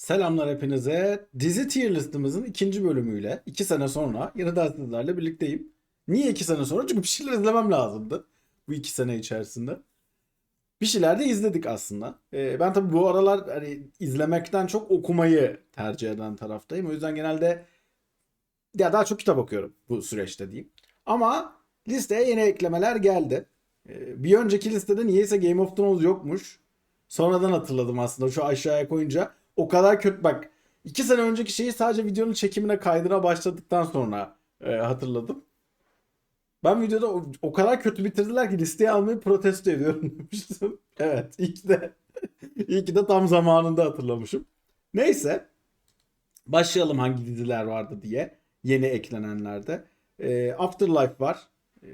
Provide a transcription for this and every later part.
Selamlar hepinize. Dizi tier listimizin ikinci bölümüyle iki sene sonra yeniden sizlerle birlikteyim. Niye iki sene sonra? Çünkü bir şeyler izlemem lazımdı bu iki sene içerisinde. Bir şeyler de izledik aslında. Ee, ben tabii bu aralar hani izlemekten çok okumayı tercih eden taraftayım. O yüzden genelde ya daha çok kitap okuyorum bu süreçte diyeyim. Ama listeye yeni eklemeler geldi. Ee, bir önceki listede niyeyse Game of Thrones yokmuş. Sonradan hatırladım aslında şu aşağıya koyunca. O kadar kötü bak. iki sene önceki şeyi sadece videonun çekimine kaydına başladıktan sonra e, hatırladım. Ben videoda o, o kadar kötü bitirdiler ki listeye almayı protesto ediyorum demiştim. evet iyi ki de, iyi ki de tam zamanında hatırlamışım. Neyse. Başlayalım hangi diziler vardı diye. Yeni eklenenlerde. E, Afterlife var. E,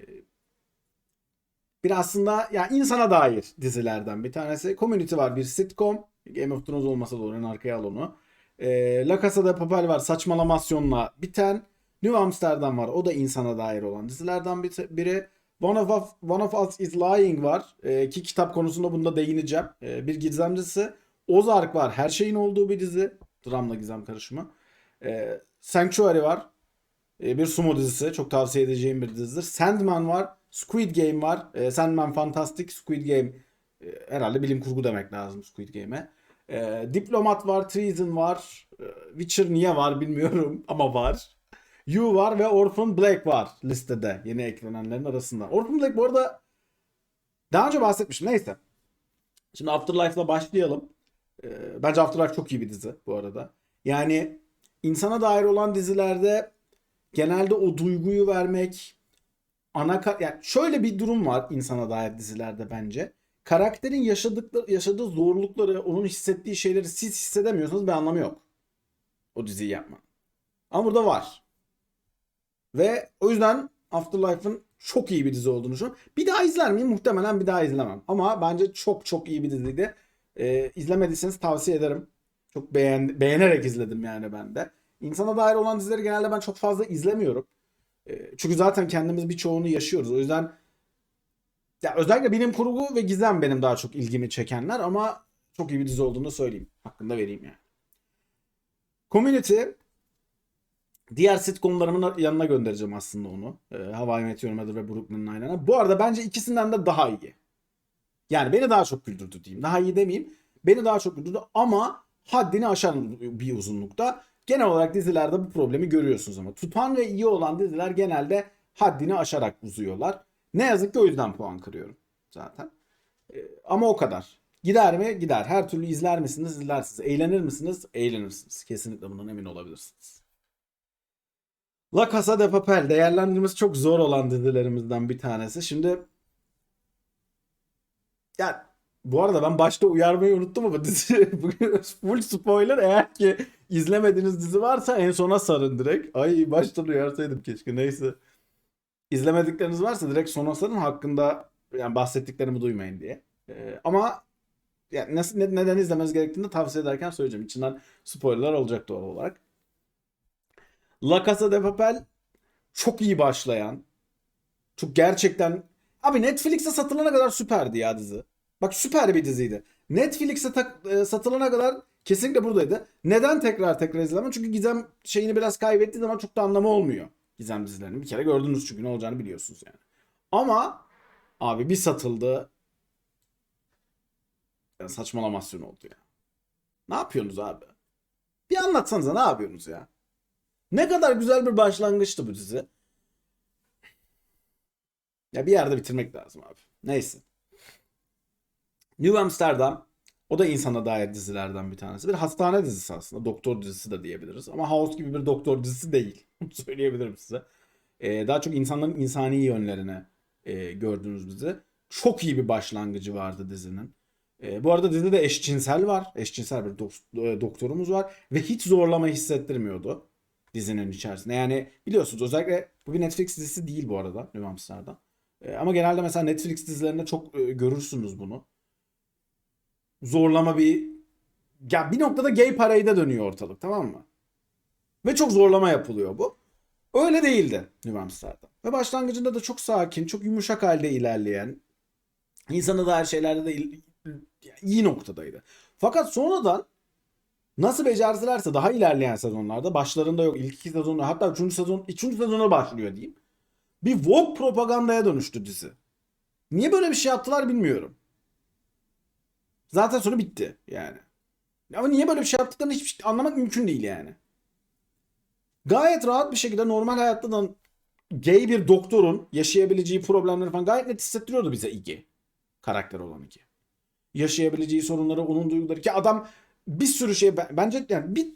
bir aslında ya insana dair dizilerden bir tanesi. Community var bir sitcom. Game of Thrones olmasa da olur en arkaya al onu. E, La Casa Papel var saçmalamasyonla biten. New Amsterdam var o da insana dair olan dizilerden bir- biri. One of, One of Us is Lying var. E, ki kitap konusunda bunda değineceğim. E, bir gizem. Ozark var her şeyin olduğu bir dizi. Dramla gizem karışımı. E, Sanctuary var. E, bir sumo dizisi. Çok tavsiye edeceğim bir dizidir. Sandman var. Squid Game var. E, Sandman Fantastic. Squid Game herhalde bilim kurgu demek lazım Squid Game'e. E, Diplomat var. Treason var. E, Witcher niye var bilmiyorum ama var. You var ve Orphan Black var listede yeni eklenenlerin arasında. Orphan Black bu arada daha önce bahsetmiştim. Neyse. Şimdi Afterlife'la başlayalım. E, bence Afterlife çok iyi bir dizi bu arada. Yani insana dair olan dizilerde genelde o duyguyu vermek ana yani şöyle bir durum var insana dair dizilerde bence. Karakterin yaşadıkları yaşadığı zorlukları, onun hissettiği şeyleri siz hissedemiyorsanız bir anlamı yok. O diziyi yapma. Ama burada var. Ve o yüzden Afterlife'ın çok iyi bir dizi olduğunu düşünüyorum. Bir daha izler miyim? Muhtemelen bir daha izlemem. Ama bence çok çok iyi bir diziydi. Ee, izlemediyseniz tavsiye ederim. Çok beğen beğenerek izledim yani ben de. İnsana dair olan dizileri genelde ben çok fazla izlemiyorum. Ee, Çünkü zaten kendimiz birçoğunu yaşıyoruz. O yüzden ya özellikle bilim kurgu ve gizem benim daha çok ilgimi çekenler ama çok iyi bir dizi olduğunu söyleyeyim. Hakkında vereyim yani. Community diğer sitcomlarımın yanına göndereceğim aslında onu. Ee, How I Met Your Mother ve Brooklyn Nine-Nine'a. Bu arada bence ikisinden de daha iyi. Yani beni daha çok güldürdü diyeyim. Daha iyi demeyeyim. Beni daha çok güldürdü ama haddini aşan bir uzunlukta. Genel olarak dizilerde bu problemi görüyorsunuz ama. Tutan ve iyi olan diziler genelde haddini aşarak uzuyorlar. Ne yazık ki o yüzden puan kırıyorum zaten. Ee, ama o kadar. Gider mi? Gider. Her türlü izler misiniz? İzlersiniz. Eğlenir misiniz? Eğlenirsiniz. Kesinlikle bundan emin olabilirsiniz. La Casa de Papel değerlendirmesi çok zor olan dizilerimizden bir tanesi. Şimdi ya bu arada ben başta uyarmayı unuttum ama dizi full spoiler eğer ki izlemediğiniz dizi varsa en sona sarın direkt. Ay baştan uyarsaydım keşke neyse. İzlemedikleriniz varsa direkt sona sarın hakkında yani bahsettiklerimi duymayın diye. Ee, ama yani nasıl, ne- neden izlemeniz gerektiğini tavsiye ederken söyleyeceğim. İçinden spoilerlar olacak doğal olarak. La Casa de Papel çok iyi başlayan, çok gerçekten abi Netflix'e satılana kadar süperdi ya dizi. Bak süper bir diziydi. Netflix'e e, satılana kadar kesinlikle buradaydı. Neden tekrar tekrar izlemem? Çünkü Gizem şeyini biraz kaybettiği zaman çok da anlamı olmuyor. Gizem dizilerinin. Bir kere gördünüz çünkü ne olacağını biliyorsunuz yani. Ama abi bir satıldı. Ya saçmalamasyon oldu ya. Ne yapıyorsunuz abi? Bir anlatsanıza ne yapıyorsunuz ya? Ne kadar güzel bir başlangıçtı bu dizi. Ya bir yerde bitirmek lazım abi. Neyse. New Amsterdam o da insana dair dizilerden bir tanesi. Bir hastane dizisi aslında. Doktor dizisi de diyebiliriz. Ama House gibi bir doktor dizisi değil. Söyleyebilirim size. Ee, daha çok insanların insani yönlerini e, gördüğünüz dizi. Çok iyi bir başlangıcı vardı dizinin. Ee, bu arada dizide eşcinsel var. Eşcinsel bir dok- e, doktorumuz var. Ve hiç zorlama hissettirmiyordu dizinin içerisinde. Yani biliyorsunuz özellikle bu bir Netflix dizisi değil bu arada New Amsterdam. Ee, ama genelde mesela Netflix dizilerinde çok e, görürsünüz bunu. Zorlama bir ya bir noktada gay parade'e dönüyor ortalık tamam mı? Ve çok zorlama yapılıyor bu. Öyle değildi New. Ve başlangıcında da çok sakin, çok yumuşak halde ilerleyen, insana dair şeylerde de iyi noktadaydı. Fakat sonradan Nasıl becerselerse daha ilerleyen sezonlarda başlarında yok. ilk iki sezonda hatta üçüncü sezon, üçüncü sezona başlıyor diyeyim. Bir Vogue propagandaya dönüştü dizi. Niye böyle bir şey yaptılar bilmiyorum. Zaten sonra bitti yani. Ama niye böyle bir şey yaptıklarını hiçbir şey anlamak mümkün değil yani. Gayet rahat bir şekilde normal hayatta da gay bir doktorun yaşayabileceği problemleri falan gayet net hissettiriyordu bize Iggy. Karakter olan Iggy. Yaşayabileceği sorunları, onun duyguları ki adam bir sürü şey ben- bence yani bir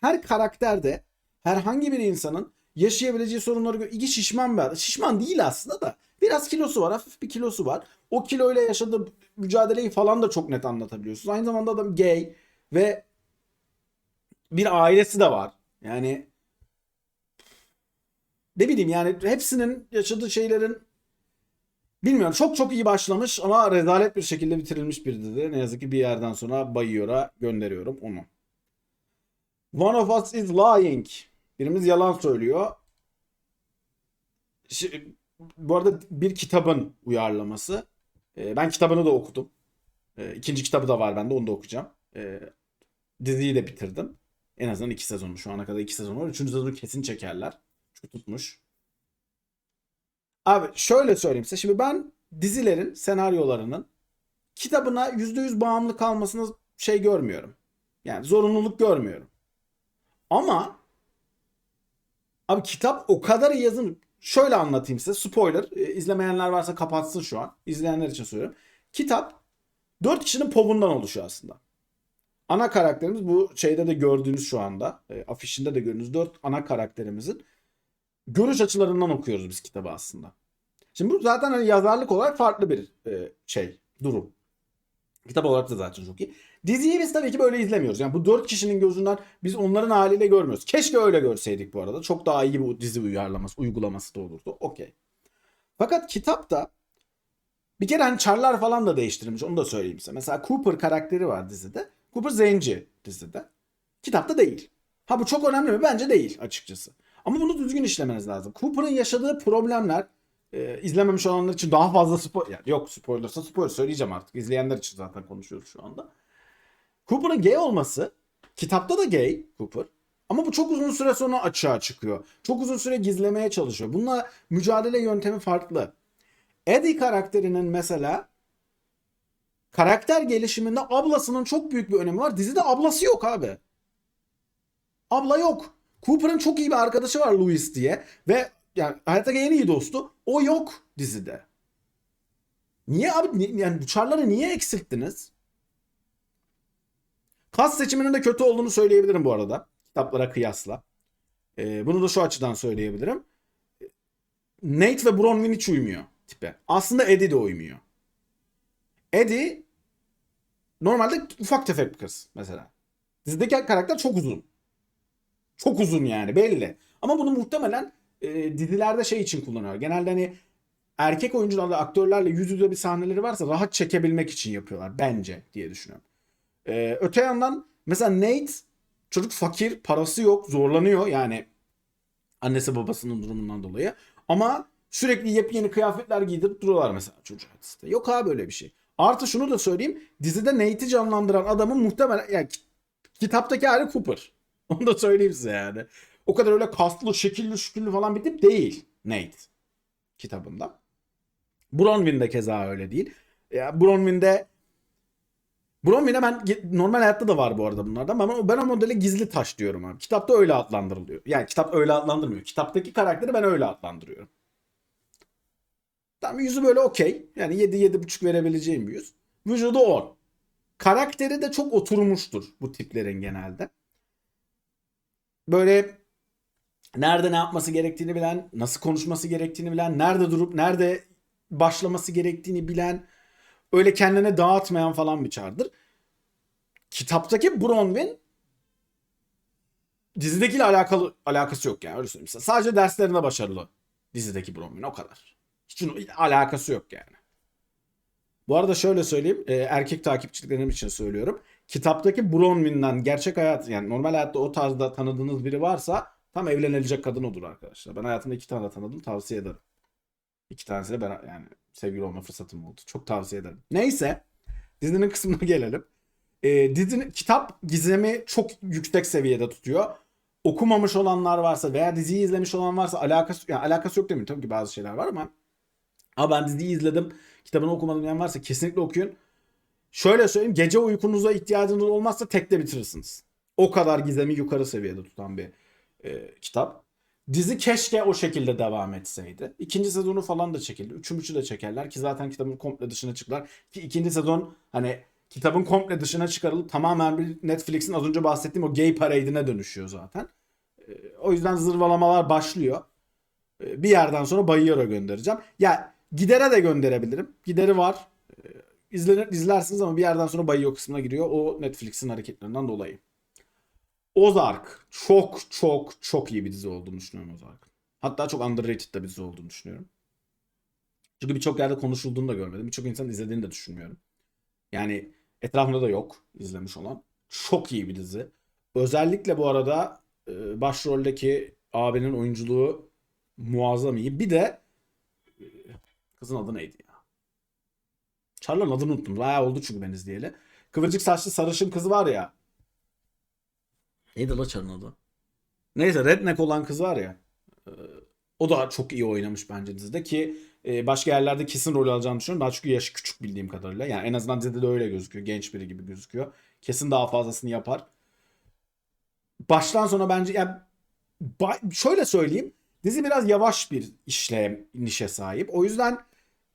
her karakterde herhangi bir insanın yaşayabileceği sorunları Iggy şişman bir adam. Şişman değil aslında da biraz kilosu var, hafif bir kilosu var. O kiloyla yaşadığı mücadeleyi falan da çok net anlatabiliyorsunuz. Aynı zamanda adam gay ve bir ailesi de var. Yani ne bileyim yani hepsinin yaşadığı şeylerin bilmiyorum çok çok iyi başlamış ama rezalet bir şekilde bitirilmiş bir dizi. Ne yazık ki bir yerden sonra Bayıyor'a gönderiyorum onu. One of us is lying. Birimiz yalan söylüyor. Şi- bu arada bir kitabın uyarlaması. Ee, ben kitabını da okudum. Ee, ikinci kitabı da var bende onu da okuyacağım. Ee, diziyi de bitirdim. En azından iki sezonu. Şu ana kadar iki sezon var. Üçüncü sezonu kesin çekerler. Çünkü tutmuş. Abi şöyle söyleyeyim size. Şimdi ben dizilerin senaryolarının kitabına %100 bağımlı kalmasını şey görmüyorum. Yani zorunluluk görmüyorum. Ama abi kitap o kadar yazılmış. Şöyle anlatayım size. Spoiler. E, izlemeyenler varsa kapatsın şu an. İzleyenler için söylüyorum. Kitap 4 kişinin povundan oluşuyor aslında. Ana karakterimiz bu şeyde de gördüğünüz şu anda. E, afişinde de gördüğünüz 4 ana karakterimizin görüş açılarından okuyoruz biz kitabı aslında. Şimdi bu zaten hani yazarlık olarak farklı bir e, şey, durum. Kitap olarak da zaten çok iyi. Diziyi biz tabii ki böyle izlemiyoruz. Yani bu dört kişinin gözünden biz onların haliyle görmüyoruz. Keşke öyle görseydik bu arada. Çok daha iyi bir dizi uyarlaması, uygulaması da olurdu. Okey. Fakat kitapta bir kere hani çarlar falan da değiştirilmiş. Onu da söyleyeyim size. Mesela Cooper karakteri var dizide. Cooper zenci dizide. Kitapta değil. Ha bu çok önemli mi? Bence değil açıkçası. Ama bunu düzgün işlemeniz lazım. Cooper'ın yaşadığı problemler e, izlememiş olanlar için daha fazla spoiler yani yok spoilersa spoiler söyleyeceğim artık. İzleyenler için zaten konuşuyoruz şu anda. Cooper'ın gay olması kitapta da gay Cooper. Ama bu çok uzun süre sonra açığa çıkıyor. Çok uzun süre gizlemeye çalışıyor. Bununla mücadele yöntemi farklı. Eddie karakterinin mesela karakter gelişiminde ablasının çok büyük bir önemi var. Dizide ablası yok abi. Abla yok. Cooper'ın çok iyi bir arkadaşı var Louis diye ve yani hayattaki en iyi dostu o yok dizide. Niye abi ni- yani bu çarları niye eksilttiniz? Kas seçiminin de kötü olduğunu söyleyebilirim bu arada. Kitaplara kıyasla. Ee, bunu da şu açıdan söyleyebilirim. Nate ve Bronwyn hiç uymuyor tipe. Aslında Eddie de uymuyor. Eddie normalde ufak tefek bir kız mesela. Dizideki karakter çok uzun. Çok uzun yani belli. Ama bunu muhtemelen e, dizilerde şey için kullanıyor. Genelde hani erkek oyuncularla, aktörlerle yüz yüze bir sahneleri varsa rahat çekebilmek için yapıyorlar bence diye düşünüyorum. E, öte yandan mesela Nate çocuk fakir, parası yok, zorlanıyor yani annesi babasının durumundan dolayı. Ama sürekli yepyeni kıyafetler giydirip duruyorlar mesela çocuğa. dizide. Yok abi öyle bir şey. Artı şunu da söyleyeyim. Dizide Nate'i canlandıran adamın muhtemelen yani ki- kitaptaki hali Cooper. Onu da söyleyeyim size yani. O kadar öyle kaslı, şekilli, şükürlü falan bir tip değil Nate kitabında. Bronwyn de keza öyle değil. Ya Bronwyn'de Bronwyn'e ben normal hayatta da var bu arada bunlardan ama ben o modele gizli taş diyorum abi. Kitapta öyle adlandırılıyor. Yani kitap öyle adlandırmıyor. Kitaptaki karakteri ben öyle adlandırıyorum. Tamam yüzü böyle okey. Yani 7-7,5 verebileceğim bir yüz. Vücudu 10. Karakteri de çok oturmuştur bu tiplerin genelde. Böyle nerede ne yapması gerektiğini bilen, nasıl konuşması gerektiğini bilen, nerede durup nerede başlaması gerektiğini bilen, öyle kendine dağıtmayan falan bir çardır. Kitaptaki Bronwyn dizidekiyle alakalı alakası yok yani öyle söyleyeyim. Sadece derslerinde başarılı dizideki Bronwyn o kadar. Hiç onun alakası yok yani. Bu arada şöyle söyleyeyim. e, erkek takipçilerim için söylüyorum. Kitaptaki Bronwyn'den gerçek hayat yani normal hayatta o tarzda tanıdığınız biri varsa tam evlenilecek kadın odur arkadaşlar. Ben hayatımda iki tane tanıdım tavsiye ederim. İki tanesiyle ben yani sevgili olma fırsatım oldu. Çok tavsiye ederim. Neyse dizinin kısmına gelelim. E, dizinin kitap gizemi çok yüksek seviyede tutuyor. Okumamış olanlar varsa veya diziyi izlemiş olan varsa alakası yani alakası yok demiyorum tabii ki bazı şeyler var ama ama ben diziyi izledim, kitabını okumadım diyen varsa kesinlikle okuyun. Şöyle söyleyeyim, gece uykunuza ihtiyacınız olmazsa tekte bitirirsiniz. O kadar gizemi yukarı seviyede tutan bir e, kitap. Dizi keşke o şekilde devam etseydi. İkinci sezonu falan da çekildi. Üçüncü de çekerler ki zaten kitabın komple dışına çıktılar. Ki ikinci sezon hani kitabın komple dışına çıkarılıp tamamen bir Netflix'in az önce bahsettiğim o gay parade'ine dönüşüyor zaten. E, o yüzden zırvalamalar başlıyor. E, bir yerden sonra Bayıyor'a göndereceğim. Ya Gider'e de gönderebilirim. Gideri var. E, izlenir, izlersiniz ama bir yerden sonra Bayıyor kısmına giriyor. O Netflix'in hareketlerinden dolayı. Ozark çok çok çok iyi bir dizi olduğunu düşünüyorum Ozark. Hatta çok underrated bir dizi olduğunu düşünüyorum. Çünkü birçok yerde konuşulduğunu da görmedim. Birçok insan izlediğini de düşünmüyorum. Yani etrafımda da yok izlemiş olan. Çok iyi bir dizi. Özellikle bu arada e, başroldeki abinin oyunculuğu muazzam iyi. Bir de e, kızın adı neydi ya? Charlie'nin adını unuttum. Bayağı oldu çünkü ben izleyeli. Kıvırcık saçlı sarışın kız var ya. Neydi la Char'ın adı? Neyse redneck olan kız var ya. O da çok iyi oynamış bence dizide ki e, başka yerlerde kesin rol alacağını düşünüyorum. Daha çünkü yaşı küçük bildiğim kadarıyla. Yani en azından dizide de öyle gözüküyor. Genç biri gibi gözüküyor. Kesin daha fazlasını yapar. Baştan sona bence ya şöyle söyleyeyim. Dizi biraz yavaş bir işlem nişe sahip. O yüzden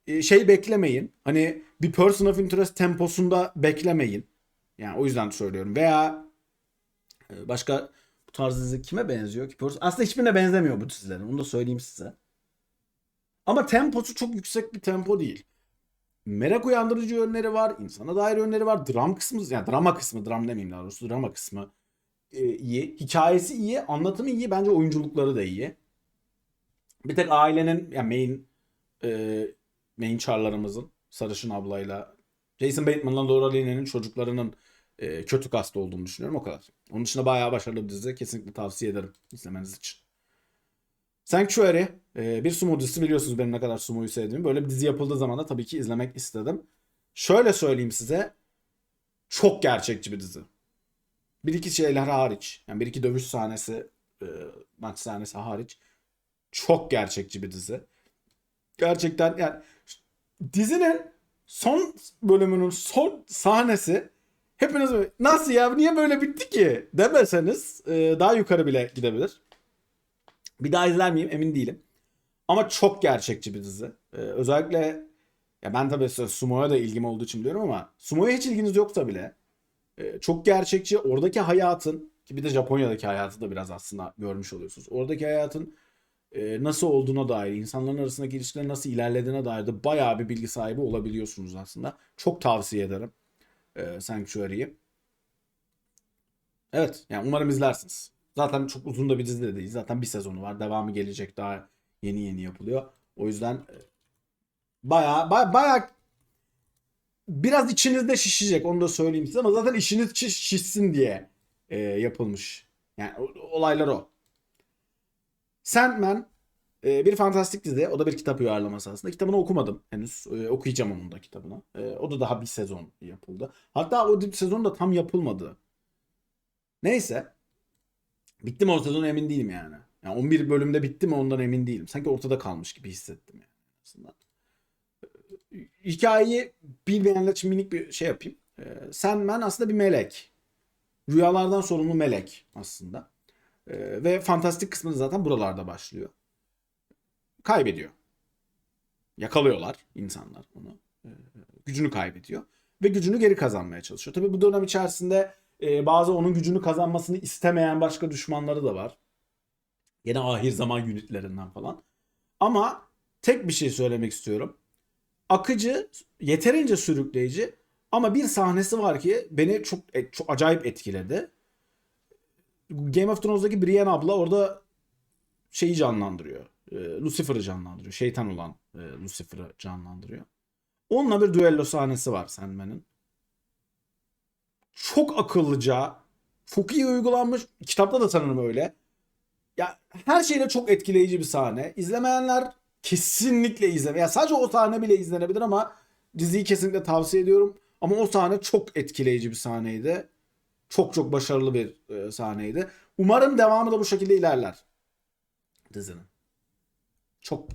e, şey beklemeyin. Hani bir person of interest temposunda beklemeyin. Yani o yüzden söylüyorum. Veya başka bu tarz dizi kime benziyor ki? Aslında hiçbirine benzemiyor bu dizilerin. Onu da söyleyeyim size. Ama temposu çok yüksek bir tempo değil. Merak uyandırıcı yönleri var, insana dair yönleri var. Dram kısmı, yani drama kısmı, dram demeyeyim daha doğrusu, drama kısmı e, iyi. Hikayesi iyi, anlatımı iyi. Bence oyunculukları da iyi. Bir tek ailenin, yani main e, main charlarımızın Sarışın ablayla Jason Bateman'la Laura Linney'nin çocuklarının e, kötü kasta olduğunu düşünüyorum o kadar. Onun dışında bayağı başarılı bir dizi. Kesinlikle tavsiye ederim izlemeniz için. Sanctuary e, bir sumo dizisi biliyorsunuz benim ne kadar sumoyu sevdiğimi. Böyle bir dizi yapıldığı zaman da tabii ki izlemek istedim. Şöyle söyleyeyim size. Çok gerçekçi bir dizi. Bir iki şeyler hariç. Yani bir iki dövüş sahnesi, e, maç sahnesi hariç. Çok gerçekçi bir dizi. Gerçekten yani dizinin son bölümünün son sahnesi hepiniz nasıl ya niye böyle bitti ki demeseniz e, daha yukarı bile gidebilir. Bir daha izler miyim emin değilim. Ama çok gerçekçi bir dizi. E, özellikle ya ben tabii sumo'ya da ilgim olduğu için biliyorum ama sumo'ya hiç ilginiz yoksa bile e, çok gerçekçi. Oradaki hayatın ki bir de Japonya'daki hayatı da biraz aslında görmüş oluyorsunuz. Oradaki hayatın e, nasıl olduğuna dair, insanların arasındaki ilişkilerin nasıl ilerlediğine dair de bayağı bir bilgi sahibi olabiliyorsunuz aslında. Çok tavsiye ederim e, Sanctuary'yi. Evet, yani umarım izlersiniz. Zaten çok uzun da bir dizi de değil. Zaten bir sezonu var. Devamı gelecek. Daha yeni yeni yapılıyor. O yüzden e, bayağı bayağı, bayağı biraz içinizde şişecek. Onu da söyleyeyim size ama zaten işiniz şiş- şişsin diye e, yapılmış. Yani olaylar o. Sandman e, bir fantastik dizi. O da bir kitap uyarlaması aslında. Kitabını okumadım henüz. E, okuyacağım onun da kitabını. E, o da daha bir sezon yapıldı. Hatta o sezon da tam yapılmadı. Neyse. Bitti mi o sezon emin değilim yani. Yani 11 bölümde bitti mi ondan emin değilim. Sanki ortada kalmış gibi hissettim yani aslında. E, Hikayeyi bilmeyenler için minik bir şey yapayım. E, Sandman aslında bir melek. Rüyalardan sorumlu melek aslında. E, ve fantastik kısmı zaten buralarda başlıyor. Kaybediyor. Yakalıyorlar insanlar onu. E, gücünü kaybediyor. Ve gücünü geri kazanmaya çalışıyor. Tabii bu dönem içerisinde e, bazı onun gücünü kazanmasını istemeyen başka düşmanları da var. Yine ahir zaman unitlerinden falan. Ama tek bir şey söylemek istiyorum. Akıcı, yeterince sürükleyici ama bir sahnesi var ki beni çok e, çok acayip etkiledi. Game of Thrones'daki Brienne abla orada şeyi canlandırıyor. E, Lucifer'ı canlandırıyor. Şeytan olan e, Lucifer'ı canlandırıyor. Onunla bir düello sahnesi var Sandman'ın. Çok akıllıca, çok iyi uygulanmış. Kitapta da sanırım öyle. Ya her şeyle çok etkileyici bir sahne. İzlemeyenler kesinlikle izleme. Ya sadece o sahne bile izlenebilir ama diziyi kesinlikle tavsiye ediyorum. Ama o sahne çok etkileyici bir sahneydi. Çok çok başarılı bir e, sahneydi. Umarım devamı da bu şekilde ilerler. Dizinin. Çok.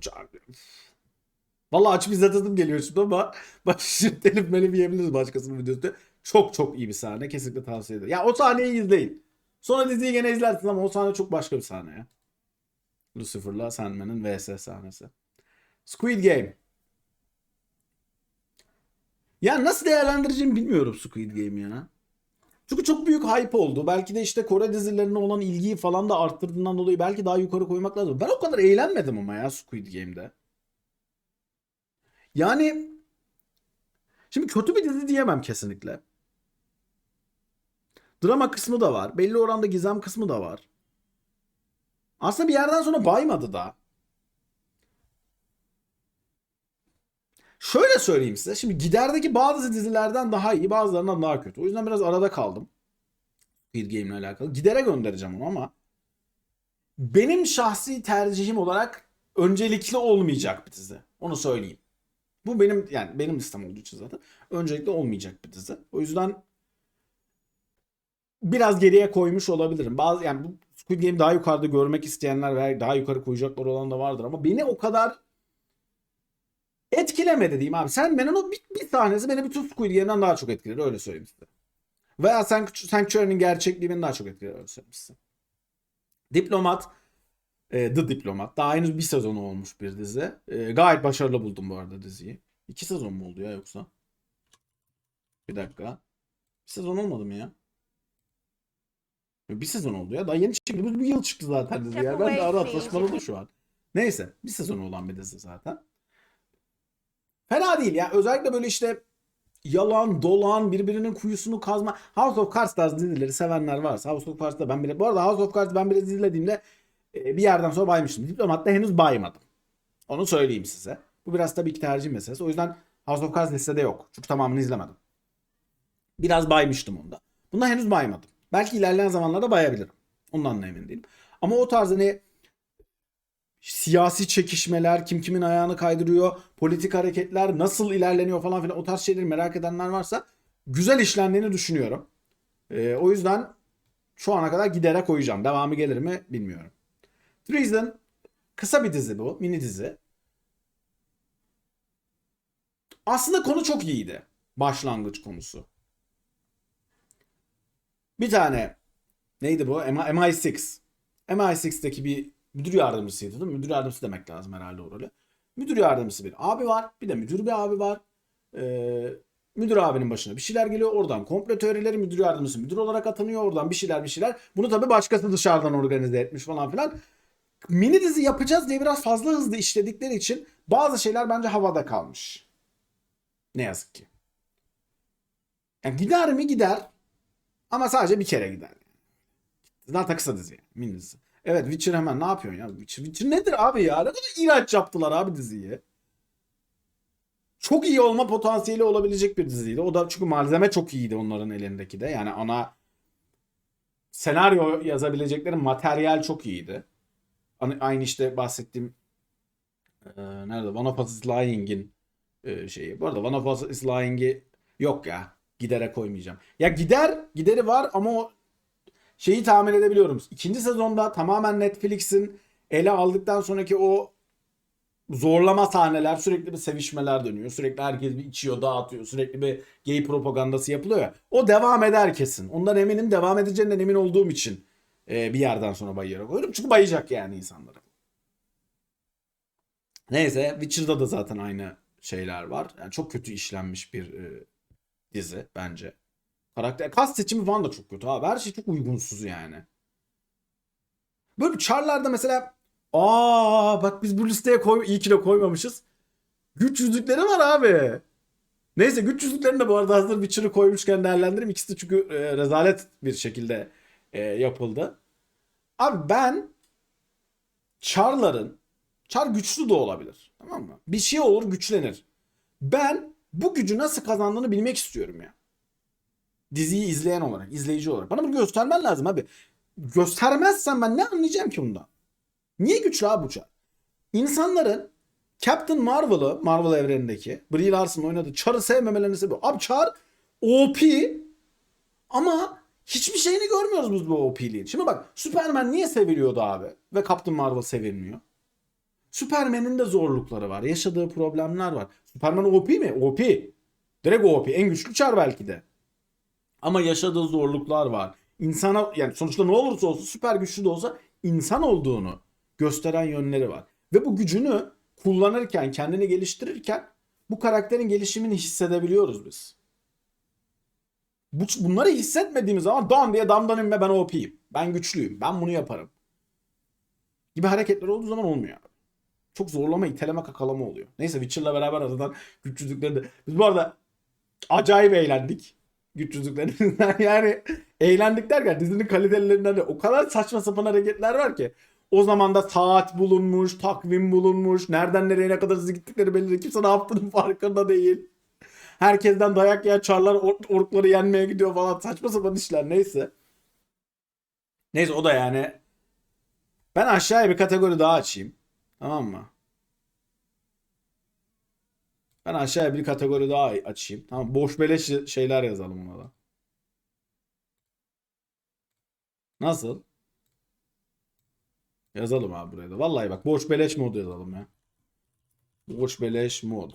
Vallahi açıp izletesim geliyor şimdi ama başlayıp telif melif yiyebiliriz başkasının videosunda. Çok çok iyi bir sahne. Kesinlikle tavsiye ederim. Ya o sahneyi izleyin. Sonra diziyi gene izlersiniz ama o sahne çok başka bir sahne ya. Lucifer'la Sandman'ın vs sahnesi. Squid Game. Ya nasıl değerlendireceğimi bilmiyorum Squid Game ya. Çünkü çok büyük hype oldu. Belki de işte Kore dizilerine olan ilgiyi falan da arttırdığından dolayı belki daha yukarı koymak lazım. Ben o kadar eğlenmedim ama ya Squid Game'de. Yani şimdi kötü bir dizi diyemem kesinlikle. Drama kısmı da var. Belli oranda gizem kısmı da var. Aslında bir yerden sonra baymadı da. Şöyle söyleyeyim size. Şimdi Gider'deki bazı dizilerden daha iyi, bazılarından daha kötü. O yüzden biraz arada kaldım. Squid Game ile alakalı. Gider'e göndereceğim onu ama benim şahsi tercihim olarak öncelikli olmayacak bir dizi. Onu söyleyeyim. Bu benim yani benim listem olduğu için zaten öncelikli olmayacak bir dizi. O yüzden biraz geriye koymuş olabilirim. Bazı yani bu Squid Game daha yukarıda görmek isteyenler ve daha yukarı koyacaklar olan da vardır ama beni o kadar etkilemedi diyeyim abi. Sen benim o bir, bir tanesi beni bütün Squid Game'den daha çok etkiledi öyle söyleyeyim size. Veya Sanctuary'nin gerçekliği beni daha çok etkiledi öyle söyleyeyim size. Diplomat e, The Diplomat. Daha henüz bir sezonu olmuş bir dizi. E, gayet başarılı buldum bu arada diziyi. İki sezon mu oldu ya yoksa? Bir dakika. Bir sezon olmadı mı ya? Bir sezon oldu ya. Daha yeni çıktı. Bu bir yıl çıktı zaten dizi ya. Ben de ara saçmaladı şu an. Neyse. Bir sezon olan bir dizi zaten. Fena değil ya. Özellikle böyle işte yalan, dolan, birbirinin kuyusunu kazma. House of Cards tarzı dizileri sevenler varsa House of Cards'da ben bile bu arada House of Cards'ı ben bile izlediğimde e, bir yerden sonra baymıştım. Diplomat'ta henüz baymadım. Onu söyleyeyim size. Bu biraz tabii ki tercih meselesi. O yüzden House of Cards listede yok. Çünkü tamamını izlemedim. Biraz baymıştım onda. Bunda henüz baymadım. Belki ilerleyen zamanlarda bayabilirim. Ondan da emin değilim. Ama o tarz hani siyasi çekişmeler, kim kimin ayağını kaydırıyor, politik hareketler nasıl ilerleniyor falan filan o tarz şeyleri merak edenler varsa güzel işlendiğini düşünüyorum. Ee, o yüzden şu ana kadar gidere koyacağım. Devamı gelir mi bilmiyorum. Treason kısa bir dizi bu. Mini dizi. Aslında konu çok iyiydi. Başlangıç konusu. Bir tane neydi bu? MI6. MI6'deki bir müdür yardımcısıydı değil mi? Müdür yardımcısı demek lazım herhalde o rolü. Müdür yardımcısı bir abi var. Bir de müdür bir abi var. Ee, müdür abinin başına bir şeyler geliyor. Oradan komplo teorileri müdür yardımcısı müdür olarak atanıyor. Oradan bir şeyler bir şeyler. Bunu tabii başkası dışarıdan organize etmiş falan filan. Mini dizi yapacağız diye biraz fazla hızlı işledikleri için bazı şeyler bence havada kalmış. Ne yazık ki. Yani gider mi gider. Ama sadece bir kere gider. Zaten kısa dizi. Mini dizi. Evet Witcher hemen ne yapıyorsun ya? Witcher, Witcher nedir abi ya? Ne kadar iğrenç yaptılar abi diziyi. Çok iyi olma potansiyeli olabilecek bir diziydi. O da çünkü malzeme çok iyiydi onların elindeki de. Yani ana senaryo yazabilecekleri materyal çok iyiydi. Hani Aynı işte bahsettiğim e, nerede? One of Us is Lying'in e, şeyi. Bu arada One of Us is Lying'i yok ya. Gidere koymayacağım. Ya gider, gideri var ama o şeyi tahmin edebiliyorum. İkinci sezonda tamamen Netflix'in ele aldıktan sonraki o zorlama sahneler sürekli bir sevişmeler dönüyor. Sürekli herkes bir içiyor, dağıtıyor. Sürekli bir gay propagandası yapılıyor ya. O devam eder kesin. Ondan eminim devam edeceğinden emin olduğum için e, bir yerden sonra bayıyarak koyuyorum. Çünkü bayacak yani insanları. Neyse Witcher'da da zaten aynı şeyler var. Yani çok kötü işlenmiş bir e, dizi bence. Karakter kas seçimi falan da çok kötü abi. Her şey çok uygunsuz yani. Böyle çarlarda mesela aa bak biz bu listeye koy iyi ki de koymamışız. Güç yüzükleri var abi. Neyse güç yüzüklerini de bu arada hazır Witcher'ı koymuşken değerlendireyim. İkisi de çünkü e, rezalet bir şekilde e, yapıldı. Abi ben Char'ların Char güçlü de olabilir. Tamam mı? Bir şey olur güçlenir. Ben bu gücü nasıl kazandığını bilmek istiyorum ya diziyi izleyen olarak, izleyici olarak. Bana bunu göstermen lazım abi. Göstermezsen ben ne anlayacağım ki bundan? Niye güçlü abi bu çar? İnsanların Captain Marvel'ı, Marvel evrenindeki Brie Larson oynadığı Char'ı sevmemelerini sebebi. Abi Char OP ama hiçbir şeyini görmüyoruz biz bu OP'liğin. Şimdi bak Superman niye seviliyordu abi ve Captain Marvel sevilmiyor? Superman'in de zorlukları var. Yaşadığı problemler var. Superman OP mi? OP. Direkt OP. En güçlü çar belki de. Ama yaşadığı zorluklar var. İnsana yani sonuçta ne olursa olsun süper güçlü de olsa insan olduğunu gösteren yönleri var. Ve bu gücünü kullanırken, kendini geliştirirken bu karakterin gelişimini hissedebiliyoruz biz. Bu, bunları hissetmediğimiz zaman dam diye damdan inme ben OP'yim. Ben güçlüyüm. Ben bunu yaparım. Gibi hareketler olduğu zaman olmuyor. Çok zorlama, iteleme, kakalama oluyor. Neyse Witcher'la beraber aradan güçsüzlükleri de... Biz bu arada acayip eğlendik. Güçsüzlüklerinden yani eğlendik derken dizinin kalitelerinden de o kadar saçma sapan hareketler var ki. O zaman da saat bulunmuş, takvim bulunmuş, nereden nereye ne kadar hızlı gittikleri belli değil. Kimse ne yaptığının farkında değil. Herkesten dayak yiyen çarlar or- orkları yenmeye gidiyor falan. Saçma sapan işler neyse. Neyse o da yani. Ben aşağıya bir kategori daha açayım. Tamam mı? Ben aşağıya bir kategori daha açayım. Tamam boş beleş şeyler yazalım ona da. Nasıl? Yazalım abi buraya da. Vallahi bak boş beleş mod yazalım ya. Boş beleş mod.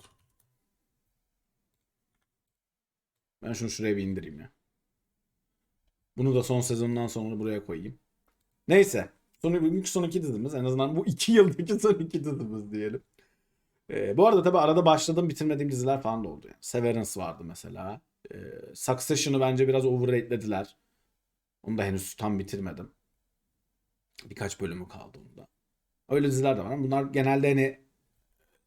Ben şunu şuraya bir indireyim ya. Bunu da son sezondan sonra buraya koyayım. Neyse. Son, bugünkü son iki dizimiz. En azından bu iki yıldaki son iki dizimiz diyelim. Ee, bu arada tabii arada başladığım bitirmediğim diziler falan da oldu. Yani. Severance vardı mesela. Ee, Succession'ı bence biraz overrate'lediler. Onu da henüz tam bitirmedim. Birkaç bölümü kaldı onda. Öyle diziler de var ama bunlar genelde hani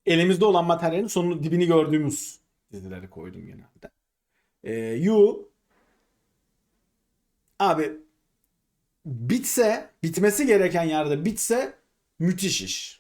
elimizde olan materyalin sonunu dibini gördüğümüz dizileri koydum genelde. Ee, You abi bitse bitmesi gereken yerde bitse müthiş iş.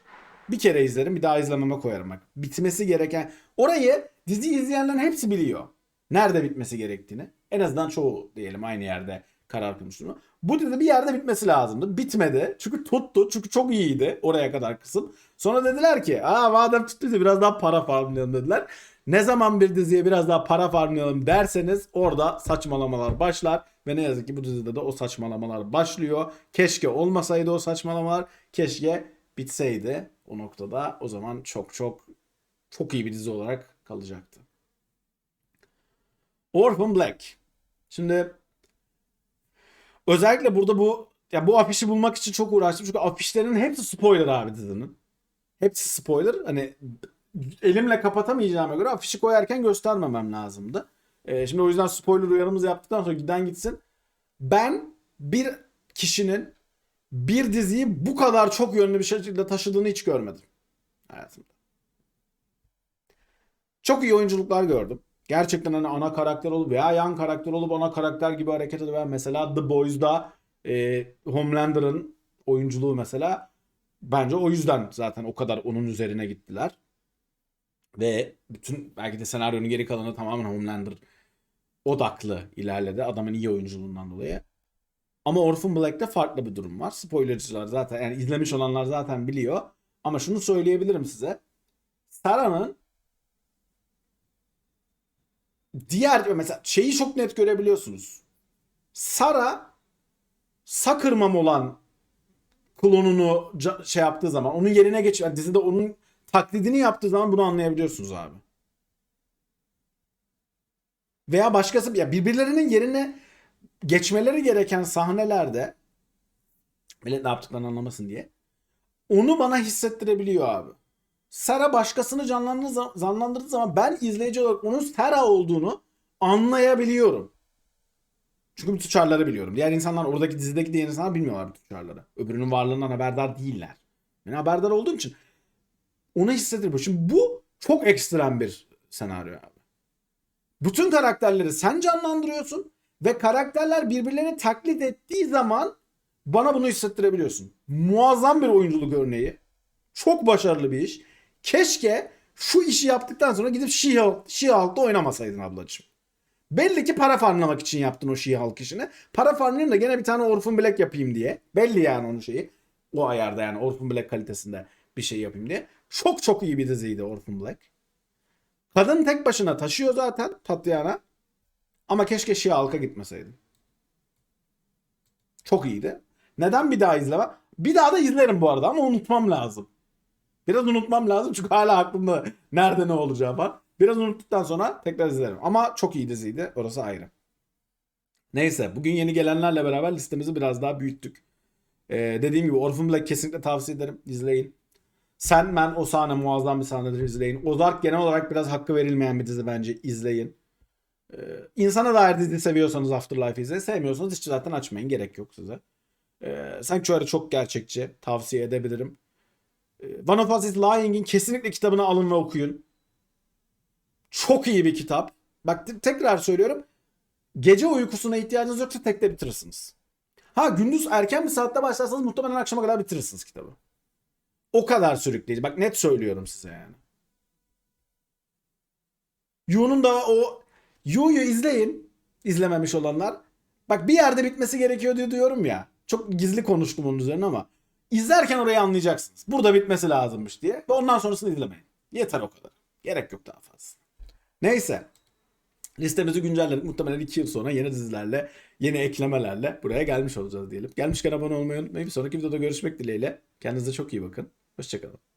Bir kere izlerim bir daha izlememe koyarım bak. Bitmesi gereken orayı dizi izleyenlerin hepsi biliyor. Nerede bitmesi gerektiğini. En azından çoğu diyelim aynı yerde karar kılmıştır. Bu dizi bir yerde bitmesi lazımdı. Bitmedi. Çünkü tuttu. Çünkü çok iyiydi oraya kadar kısım. Sonra dediler ki aa madem tuttuysa biraz daha para farmlayalım dediler. Ne zaman bir diziye biraz daha para farmlayalım derseniz orada saçmalamalar başlar. Ve ne yazık ki bu dizide de o saçmalamalar başlıyor. Keşke olmasaydı o saçmalamalar. Keşke bitseydi o noktada. O zaman çok çok çok iyi bir dizi olarak kalacaktı. Orphan Black. Şimdi özellikle burada bu ya bu afişi bulmak için çok uğraştım. Çünkü afişlerin hepsi spoiler abi dizinin. Hepsi spoiler. Hani elimle kapatamayacağıma göre afişi koyarken göstermemem lazımdı. Ee, şimdi o yüzden spoiler uyarımızı yaptıktan sonra giden gitsin. Ben bir kişinin bir diziyi bu kadar çok yönlü bir şekilde taşıdığını hiç görmedim hayatımda. Çok iyi oyunculuklar gördüm. Gerçekten hani ana karakter olup veya yan karakter olup ana karakter gibi hareket eden mesela The Boys'da e, Homelander'ın oyunculuğu mesela bence o yüzden zaten o kadar onun üzerine gittiler. Ve bütün belki de senaryonun geri kalanı tamamen Homelander odaklı ilerledi adamın iyi oyunculuğundan dolayı. Ama Orphan Black'te farklı bir durum var. Spoilercılar zaten yani izlemiş olanlar zaten biliyor. Ama şunu söyleyebilirim size. Sarah'ın diğer mesela şeyi çok net görebiliyorsunuz. Sara Sakırmam olan klonunu şey yaptığı zaman onun yerine geç yani dizide onun taklidini yaptığı zaman bunu anlayabiliyorsunuz abi. Veya başkası ya birbirlerinin yerine geçmeleri gereken sahnelerde millet ne yaptıklarını anlamasın diye onu bana hissettirebiliyor abi. Sera başkasını canlandırdığı, zaman ben izleyici olarak onun Sera olduğunu anlayabiliyorum. Çünkü bütün çarları biliyorum. Diğer insanlar oradaki dizideki diğer insanlar bilmiyorlar bütün çarları. Öbürünün varlığından haberdar değiller. Ben haberdar olduğum için onu hissedir bu. Şimdi bu çok ekstrem bir senaryo abi. Bütün karakterleri sen canlandırıyorsun ve karakterler birbirlerini taklit ettiği zaman bana bunu hissettirebiliyorsun. Muazzam bir oyunculuk örneği. Çok başarılı bir iş. Keşke şu işi yaptıktan sonra gidip She-Hulk, She-Hulk'ta oynamasaydın ablacığım. Belli ki para farmlamak için yaptın o She-Hulk işini. Para farmlayayım da gene bir tane Orphan Black yapayım diye. Belli yani onun şeyi. O ayarda yani Orphan Black kalitesinde bir şey yapayım diye. Çok çok iyi bir diziydi Orphan Black. Kadın tek başına taşıyor zaten Tatyana. Ama keşke Şia Halk'a gitmeseydim. Çok iyiydi. Neden bir daha izleme? Bir daha da izlerim bu arada ama unutmam lazım. Biraz unutmam lazım çünkü hala aklımda nerede ne olacağı var. Biraz unuttuktan sonra tekrar izlerim. Ama çok iyi diziydi. Orası ayrı. Neyse bugün yeni gelenlerle beraber listemizi biraz daha büyüttük. Ee, dediğim gibi Orphan Black kesinlikle tavsiye ederim. İzleyin. Sandman o sahne muazzam bir sahnedir izleyin. Ozark genel olarak biraz hakkı verilmeyen bir dizi bence izleyin. Ee, insana dair dizi seviyorsanız Afterlife izleyin. Sevmiyorsanız hiç zaten açmayın. Gerek yok size. Ee, Sanctuary çok gerçekçi. Tavsiye edebilirim. Ee, One of Us is Lying'in kesinlikle kitabını alın ve okuyun. Çok iyi bir kitap. Bak te- tekrar söylüyorum. Gece uykusuna ihtiyacınız yoksa tekte bitirirsiniz. Ha gündüz erken bir saatte başlarsanız muhtemelen akşama kadar bitirirsiniz kitabı. O kadar sürükleyici. Bak net söylüyorum size yani. Yu'nun da o Yu'yu izleyin. izlememiş olanlar. Bak bir yerde bitmesi gerekiyor diye diyorum ya. Çok gizli konuştum onun üzerine ama. izlerken orayı anlayacaksınız. Burada bitmesi lazımmış diye. Ve ondan sonrasını izlemeyin. Yeter o kadar. Gerek yok daha fazla. Neyse. Listemizi güncelledik. Muhtemelen 2 yıl sonra yeni dizilerle, yeni eklemelerle buraya gelmiş olacağız diyelim. Gelmişken abone olmayı unutmayın. Bir sonraki videoda görüşmek dileğiyle. Kendinize çok iyi bakın. Hoşçakalın.